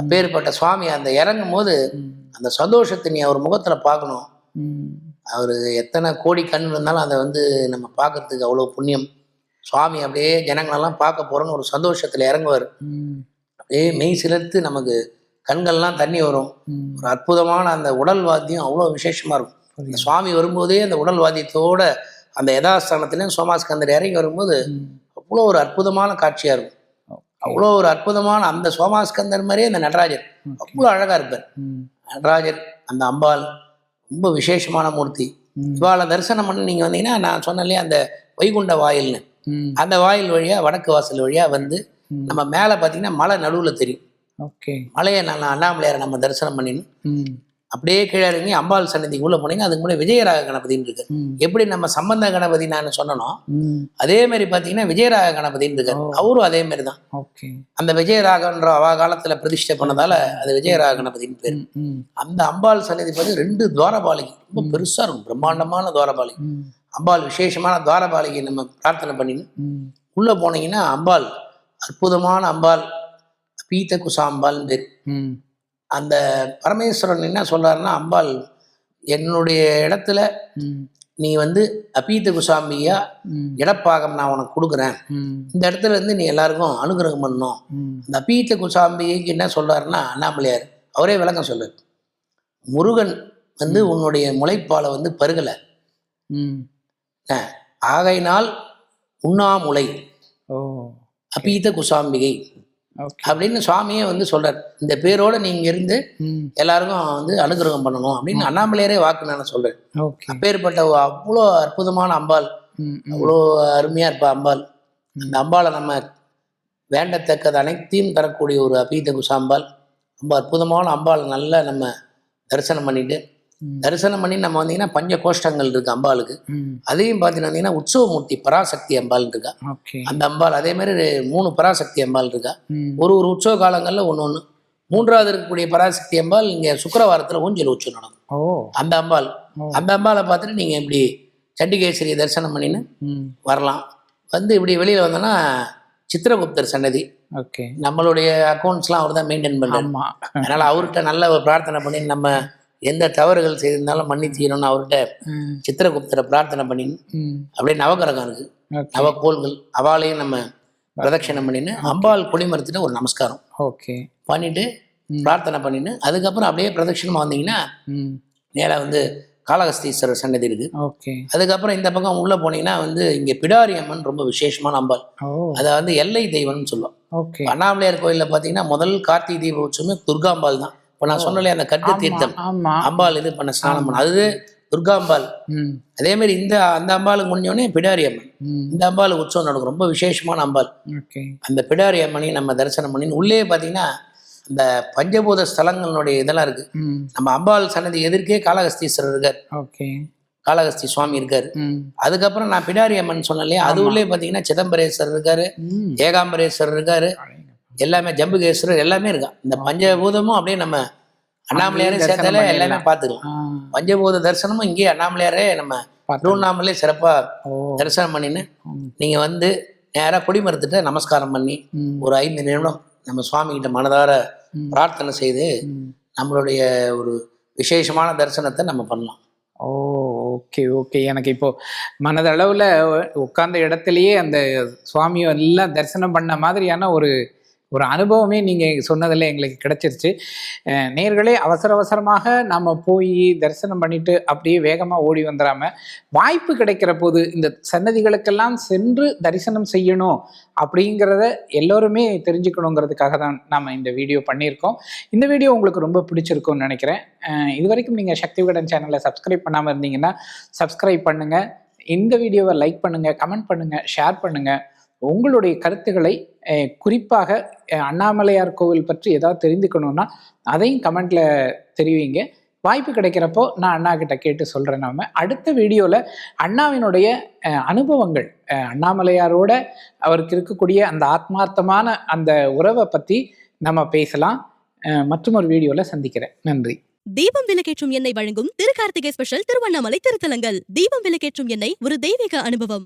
அப்பேற்பட்ட சுவாமி அந்த இறங்கும் போது அந்த சந்தோஷத்தை நீ அவர் முகத்தில் பார்க்கணும். அவர் எத்தனை கோடி கண் இருந்தாலும் அதை வந்து நம்ம பார்க்கறதுக்கு அவ்வளோ புண்ணியம். சுவாமி அப்படியே ஜனங்களெல்லாம் பார்க்க போகிறோன்னு ஒரு சந்தோஷத்தில் இறங்குவார். அப்படியே மெய் சிலிர்த்து நமக்கு கண்கள்லாம் தண்ணி வரும். ஒரு அற்புதமான அந்த உடல் வாத்தியம் அவ்வளோ விசேஷமாக இருக்கும். இந்த சுவாமி வரும்போதே அந்த உடல் வாத்தியத்தோட அந்த யதாஸ்தானத்துலேயும் சோமாஸ்கந்தர் இறங்கி வரும்போது அவ்வளோ ஒரு அற்புதமான காட்சியாக இருக்கும். அவ்வளோ ஒரு அற்புதமான அந்த சோமாஸ்கந்தர் மாதிரியே அந்த நடராஜர். அவ்வளோ அழகாக இருப்பார். நடராஜர் அந்த அம்பாள் ரொம்ப விசேஷமான மூர்த்தி. இவாளை தரிசனம் பண்ணி நீங்கள் வந்தீங்கன்னா நான் சொன்னேன் அந்த வைகுண்ட வாயில்னு. அந்த வாயில் வழியாக வடக்கு வாசல் வழியாக வந்து. நம்ம மேலே பார்த்தீங்கன்னா மலை நடுவில் தெரியும். ஓகே. மலையை நான் அண்ணாமலையாரை நம்ம தரிசனம் பண்ணின்னு ம். அப்படியே கீழே இறங்கி அம்பாள் சன்னதிக்கு உள்ளே போனீங்க அதுக்கு முன்னாடி விஜயராக கணபதின்னு இருக்கு. எப்படி நம்ம சம்பந்த கணபதி நான் சொன்னனோ அதே மாதிரி பார்த்தீங்கன்னா விஜயராக கணபதின்னு இருக்காரு. அவரும் அதே மாதிரி தான். அந்த விஜயராகன்ற அவ காலத்தில் பிரதிஷ்டை பண்ணதால அது விஜயராக கணபதின்னு பேர். அந்த அம்பாள் சன்னதி பார்த்து ரெண்டு துவாரபாலிகை. ரொம்ப பெருசாக இருக்கும். பிரம்மாண்டமான துவாரபாலிகை. ம். அம்பாள் விசேஷமான துவாரபாலிகை நம்ம பிரார்த்தனை பண்ணின்னு உள்ளே போனீங்கன்னா அம்பாள் அற்புதமான அம்பாள் பீத்த குசாம்பாள்னு பேர். அந்த பரமேஸ்வரன் என்ன சொல்றாருன்னா அம்பாள் என்னுடைய இடத்துல நீ வந்து அபீத்த குசாம்பியா ம். இடப்பாகம் நான் உனக்கு கொடுக்குறேன். இந்த இடத்துல இருந்து நீ எல்லாருக்கும் அனுகிரகம் பண்ணணும். ம். அந்த அபீத்த குசாம்பிக்கு என்ன சொல்றாருன்னா அண்ணாமலையார் அவரே விளக்கம் சொல்றார். முருகன் வந்து உன்னுடைய முளைப்பாலை வந்து பருகலை. ஆகையினால் உண்ணாமுலை. அபீத குசாம்பிகை. அப்படின்னு சுவாமியே வந்து சொல்றார். இந்த பேரோட நீங்க இருந்து எல்லாருக்கும் வந்து அனுகிரகம் பண்ணணும் அப்படின்னு அண்ணாமலையரே வாக்கு நான் சொல்றேன். அப்பேற்பட்ட அவ்வளோ அற்புதமான அம்பாள். அவ்வளோ அருமையா இருப்பா அம்பாள். அந்த அம்பாளை நம்ம வேண்டத்தக்கது அனைத்தையும் தரக்கூடிய ஒரு அபீத குசாம்பாள். ரொம்ப அற்புதமான அம்பாள். நல்லா நம்ம தரிசனம் பண்ணிட்டு. தரிசனம் பண்ணி நம்ம வந்தீங்கன்னா பஞ்ச கோஷ்டங்கள் இருக்கு அம்பாளுக்கு. அதையும் பார்த்தீங்கன்னா வந்தீங்கன்னா உற்சவமூர்த்தி பராசக்தி அம்பாள் இருக்கா. அந்த அம்பாள் அதே மாதிரி மூணு பராசக்தி அம்பாள் இருக்கா. ஒரு ஒரு உற்சவ காலங்களில் ஒன்று ஒன்று மூன்றாவது இருக்கக்கூடிய பராசக்தி அம்பாள் இங்கே சுக்கிரவாரத்தில் ஊஞ்சல் உற்சவம் நடக்கும். அந்த அம்பாள். அந்த அம்பாளை பார்த்துட்டு நீங்கள் இப்படி சண்டிகேஸ்வரி தரிசனம் பண்ணின்னு வரலாம். வந்து இப்படி வெளியில் வந்தோன்னா சித்திரகுப்தர் சன்னதி. ஓகே. நம்மளுடைய அக்கௌண்ட்ஸ்லாம் அவர் தான் மெயின்டைன் பண்ணுறாரு ஆமா. அதனால் அவர்கிட்ட நல்ல பிரார்த்தனை பண்ணி நம்ம எந்த தவறுகள் செய்திருந்தாலும் மன்னிச்சிக்கணும்னு அவர்கிட்ட ம். சித்திரகுப்தரை பிரார்த்தனை பண்ணி ம். அப்படியே நவகிரகம் இருக்குது ஓகே. நவக்கோள்கள் அவாளையும் நம்ம பிரதட்சணம் பண்ணின்னு அம்பாள் கொடிமரத்துட்டு ஒரு நமஸ்காரம். ஓகே. பண்ணிட்டு. பிரார்த்தனை பண்ணிட்டு அதுக்கப்புறம் அப்படியே பிரதட்சணமாக வந்தீங்கன்னா ம். நேராக வந்து காளகஸ்தீஸ்வரர் சன்னதி இருக்குது ஓகே. அதுக்கப்புறம் இந்த பக்கம் உள்ளே போனீங்கன்னா வந்து இங்கே பிடாரி அம்மன் ரொம்ப விசேஷமான அம்பாள். ஓ. அதை வந்து எல்லை தெய்வம்னு சொல்லுவோம் ஓகே. அண்ணாமலையார் கோயிலில் பார்த்தீங்கன்னா முதல் கார்த்திகை தீப உற்சவமே துர்காம்பாள் தான். இப்போ நான் சொன்னல அந்த கட்டு தீர்த்தம். அம்பாள் இது பண்ண ஸ்நானம் பண்ண. அது துர்காம்பாள் அதே மாதிரி இந்த அந்த அம்பாளுக்கு முடிஞ்சோடனே பிடாரி அம்மன். இந்த அம்பாளுக்கு உற்சவம் நடக்கும். ரொம்ப விசேஷமான அம்பாள். அந்த பிடாரி அம்மனையும் நம்ம தரிசனம் பண்ணி உள்ளே பார்த்தீங்கன்னா அந்த பஞ்சபூத ஸ்தலங்களுடைய இதெல்லாம் இருக்கு. நம்ம அம்பாள் சன்னதி எதிர்க்கே காளகஸ்தீஸ்வரர் இருக்கார். ஓகே. காளகஸ்தி சுவாமி இருக்காரு. அதுக்கப்புறம் நான் பிடாரி அம்மன் சொன்னேன் இல்லையா அது உள்ளே பார்த்தீங்கன்னா சிதம்பரேஸ்வரர் இருக்காரு. ஏகாம்பரேஸ்வரர் இருக்காரு. எல்லாமே ஜம்புகேஸ்வரர் எல்லாமே இருக்கா. இந்த பஞ்சபூதமும் அப்படியே நம்ம அண்ணாமலையாரே சேர்த்தாலே எல்லாமே. பார்த்துக்கலாம். பஞ்சபூத தரிசனமும் இங்கேயே அண்ணாமலையாரே நம்ம. திருவண்ணாமலை சிறப்பாக தரிசனம் பண்ணின்னு நீங்கள் வந்து நேராக கொடிமரத்துட்ட நமஸ்காரம் பண்ணி ஒரு ஐந்து நிமிடம் நம்ம சுவாமிகிட்ட மனதார. பிரார்த்தனை செய்து நம்மளுடைய ஒரு விசேஷமான தரிசனத்தை நம்ம பண்ணலாம். Oh okay okay. எனக்கு இப்போ மனதளவில் உட்கார்ந்த இடத்துலயே அந்த சுவாமியை எல்லாம் தரிசனம் பண்ண மாதிரியான ஒரு ஒரு அனுபவமே நீங்கள் சொன்னதில் எங்களுக்கு கிடைச்சிருச்சு. நேர்களே அவசர அவசரமாக நம்ம போய் தரிசனம் பண்ணிட்டு அப்படியே வேகமாக ஓடி வந்துடாம வாய்ப்பு கிடைக்கிற போது இந்த சன்னதிகளுக்கெல்லாம் சென்று தரிசனம் செய்யணும் அப்படிங்கிறத எல்லோருமே தெரிஞ்சுக்கணுங்கிறதுக்காக தான் நாம் இந்த வீடியோ பண்ணியிருக்கோம். இந்த வீடியோ உங்களுக்கு ரொம்ப பிடிச்சிருக்கும்னு நினைக்கிறேன். இது வரைக்கும் நீங்கள் சக்தி விகடன் சேனலை சப்ஸ்கிரைப் பண்ணாமல் இருந்தீங்கன்னா சப்ஸ்கிரைப் பண்ணுங்கள் இந்த வீடியோவை லைக் பண்ணுங்கள் கமெண்ட் பண்ணுங்கள் ஷேர் பண்ணுங்கள் உங்களுடைய கருத்துக்களை குறிப்பாக அண்ணாமலையார் கோவில் பற்றி ஏதாவது தெரிந்துக்கணும்னா அதையும் கமெண்ட்ல தெரிவிங்க. வாய்ப்பு கிடைக்கிறப்போ நான் அண்ணா கிட்ட கேட்டு சொல்கிறேன் நாம. அடுத்த வீடியோவில் அண்ணாவினுடைய அனுபவங்கள் அண்ணாமலையாரோட அவருக்கு இருக்கக்கூடிய அந்த ஆத்மார்த்தமான அந்த உறவை பற்றி நம்ம பேசலாம். மற்றொரு மற்றும் ஒரு வீடியோவில் சந்திக்கிறேன். நன்றி. தீபம் விளக்கேற்றும் எண்ணெய் வழங்கும் திருக்கார்த்திகை ஸ்பெஷல் திருவண்ணாமலை திருத்தலங்கள். தீபம் விளக்கேற்றும் எண்ணெய் ஒரு தெய்வீக அனுபவம்.